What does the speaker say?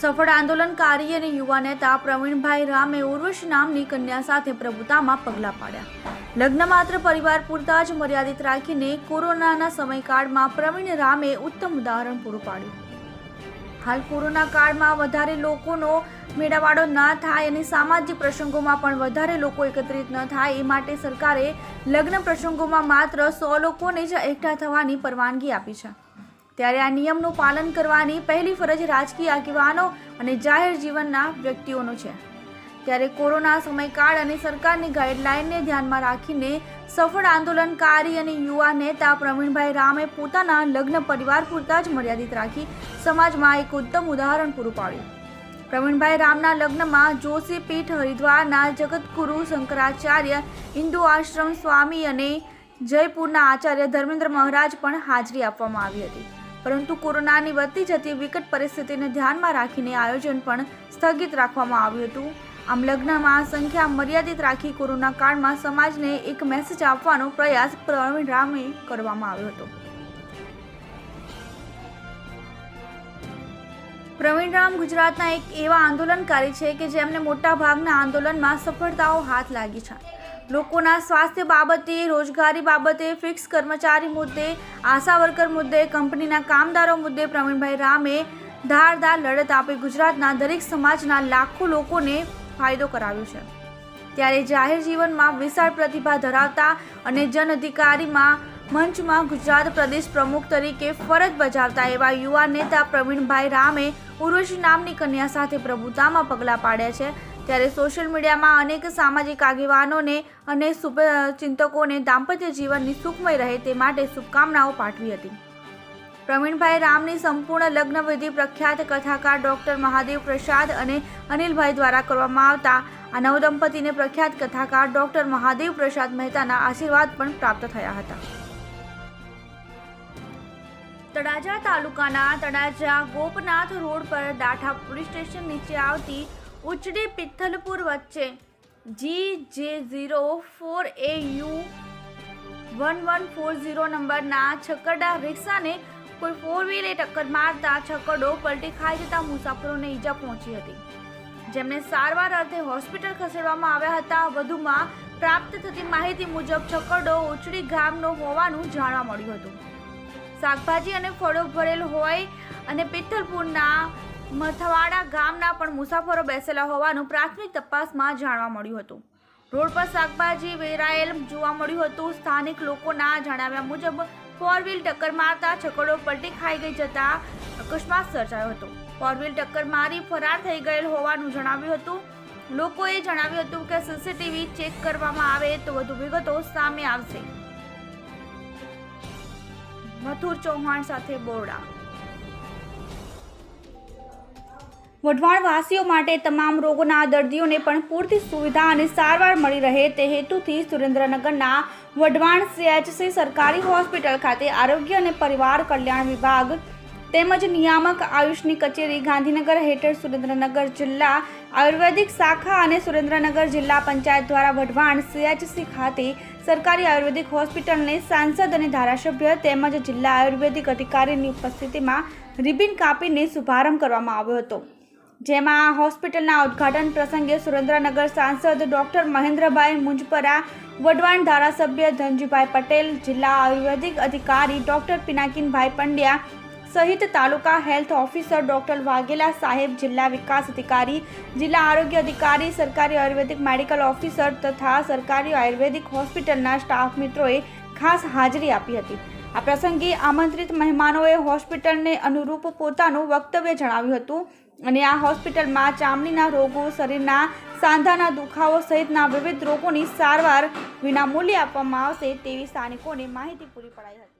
સફળ આંદોલનકારી અને યુવા નેતા પ્રવીણભાઈ રામે ઉર્વશ નામની કન્યા સાથે પ્રભુતામાં પગલાં પાડ્યા. લગ્ન માત્ર પરિવાર પૂરતા જ મર્યાદિત રાખીને કોરોનાના સમયકાળમાં પ્રવીણ રામે ઉત્તમ ઉદાહરણ પૂરું પાડ્યું. હાલ કોરોના કાળમાં વધારે લોકોનો મેળાવાળો ના થાય અને સામાજિક પ્રસંગોમાં પણ વધારે લોકો એકત્રિત ન થાય એ માટે સરકારે લગ્ન પ્રસંગોમાં માત્ર સો લોકોને જ એકઠા થવાની પરવાનગી આપી છે. ત્યારે આ નિયમનું પાલન કરવાની પહેલી ફરજ રાજકીય આગેવાનો અને જાહેર જીવનના વ્યક્તિઓનો છે. ત્યારે કોરોના સમયકાળ અને સરકારની ગાઈડલાઈનને ધ્યાનમાં રાખીને સફળ આંદોલનકારી અને યુવા નેતા પ્રવીણભાઈ રામે પોતાના લગ્ન પરિવાર પૂરતા જ મર્યાદિત રાખી સમાજમાં એક ઉત્તમ ઉદાહરણ પૂરું પાડ્યું. પ્રવીણભાઈ રામના લગ્નમાં જોશી પીઠ હરિદ્વારના જગતગુરુ શંકરાચાર્ય હિન્દુ આશ્રમ સ્વામી અને જયપુરના આચાર્ય ધર્મેન્દ્ર મહારાજ પણ હાજરી આપવામાં આવી હતી. પરંતુ કોરોનાની વધતી જતી વિકટ પરિસ્થિતિને ધ્યાનમાં રાખીને આયોજન પણ સ્થગિત રાખવામાં આવ્યું હતું. આમ લગ્નમાં સંખ્યા મર્યાદિત રાખી કોરોના કાળમાં સમાજને એક મેસેજ આપવાનો પ્રયાસ પ્રવીણ રામે કરવામાં આવ્યો હતો. પ્રવીણ રામ ગુજરાતના એક એવા આંદોલનકારી છે કે જેમને મોટા ભાગના આંદોલનમાં સફળતાઓ હાથ લાગી છે. લોકોના સ્વાસ્થ્ય બાબતે, રોજગારી બાબતે ફિક્સ કર્મચારી મુદ્દે, આશા વર્કર મુદ્દે, કંપનીના કામદારો મુદ્દે પ્રવીણભાઈ રામે ધારદાર લડત આપી ગુજરાતના દરેક સમાજના લાખો લોકોને ફાયદો કરાવ્યો છે. ત્યારે જાહેર જીવનમાં વિશાળ પ્રતિભા ધરાવતા અને જન અધિકારીમાં મંચમાં ગુજરાત પ્રદેશ પ્રમુખ તરીકે ફરજ બજાવતા એવા યુવા નેતા પ્રવીણભાઈ રામે ઉર્વશી નામની કન્યા સાથે પ્રભુતામાં પગલાં પાડ્યા છે. ત્યારે સોશિયલ મીડિયામાં અનેક સામાજિક આગેવાનોને અને ચિંતકોને દાંપત્ય જીવનની સુખમય રહે તે માટે શુભકામનાઓ પાઠવી હતી. પ્રવીણભાઈ રામની સંપૂર્ણ લગ્નવિધિ પ્રખ્યાત કથાકાર ડોક્ટર મહાદેવ પ્રસાદ અને અનિલભાઈ દ્વારા કરવામાં આવતા આ નવદંપતીને પ્રખ્યાત કથાકાર ડોક્ટર મહાદેવ પ્રસાદ મહેતાના આશીર્વાદ પણ પ્રાપ્ત થયા હતા. તળાજા તાલુકાના તળાજા ગોપનાથ રોડ પર દાઠા પોલીસ સ્ટેશન નીચે આવતી ઉચડી પિથલપુર વચ્ચે. G J zero four A U one one four zero નંબરના છકડા રિક્ષાને કોઈ ફોર વ્હીલે ટક્કર મારતા છકડો પલટી ખાઈ જતા મુસાફરોને ઈજા પહોંચી હતી. જેમને સારવાર અર્થે હોસ્પિટલ ખસેડવામાં આવ્યા હતા. વધુમાં પ્રાપ્ત થતી માહિતી મુજબ છકડો ઉચડી ગામનો હોવાનું જાણવા મળ્યું હતું. શાકભાજી અને ફળો ભરેલ હોય અને પિત્તલપુરના મથવાડા ગામના પણ મુસાફરો બેસેલા હોવાનું પ્રાથમિક તપાસમાં જાણવા મળ્યું હતું. રોડ પર શાકભાજી વેરાયેલ જોવા મળ્યું હતું. સ્થાનિક લોકોના જણાવ્યા મુજબ ફોર વ્હીલ ટક્કર મારતા છકડો પલટી ખાઈ ગઈ જતા અકસ્માત સર્જાયો હતો. ફોર વ્હીલ ટક્કર મારી ફરાર થઈ ગયેલ હોવાનું જણાવ્યું હતું. લોકોએ જણાવ્યું હતું કે સીસીટીવી ચેક કરવામાં આવે તો વધુ વિગતો સામે આવશે. મથુર ચૌહાણ સાથે બોરડા વઢવાણ વાસીઓ માટે તમામ રોગોના દર્દીઓને પણ પૂરતી સુવિધા અને સારવાર મળી રહે તે હેતુથી સુરેન્દ્રનગરના વઢવાણ સીએચસી સરકારી હોસ્પિટલ ખાતે આરોગ્ય અને પરિવાર કલ્યાણ વિભાગ તેમજ નિયામક આયુષની કચેરી ગાંધીનગર હેઠળ સુરેન્દ્રનગર જિલ્લા આયુર્વેદિક શાખા અને સુરેન્દ્રનગર જિલ્લા પંચાયત દ્વારા વઢવાણ સીએચસી ખાતે સરકારી આયુર્વેદિક હોસ્પિટલને સાંસદ અને ધારાસભ્ય તેમજ જિલ્લા આયુર્વેદિક અધિકારીની ઉપસ્થિતિમાં રિબિન કાપીને શુભારંભ કરવામાં આવ્યો હતો. જેમાં હોસ્પિટલના ઉદ્ઘાટન પ્રસંગે સુરેન્દ્રનગર સાંસદ ડોક્ટર મહેન્દ્રભાઈ મુંજપરા, વઢવાણ ધારાસભ્ય ધનજીભાઈ પટેલ, જિલ્લા આયુર્વેદિક અધિકારી ડોક્ટર પિનાકીનભાઈ પંડ્યા સહિત taluka health officer doctor Vaghela સાહેબ, જિલ્લા વિકાસ અધિકારી, જિલ્લા આરોગ્ય અધિકારી, સરકારી આયુર્વેદિક મેડિકલ ઓફિસર તથા સરકારી આયુર્વેદિક હોસ્પિટલના સ્ટાફ મિત્રોએ ખાસ હાજરી આપી હતી. આ પ્રસંગે આમંત્રિત મહેમાનોએ હોસ્પિટલને અનુરૂપ પોતાનું વક્તવ્ય જણાવ્યું હતું. અને આ હોસ્પિટલમાં ચામડીના રોગો, શરીરના સાંધાના દુખાવો સહિતના વિવિધ રોગોની સારવાર વિનામૂલ્યે આપવામાં આવશે તેવી સ્થાનિકોને માહિતી પૂરી પડાઈ હતી.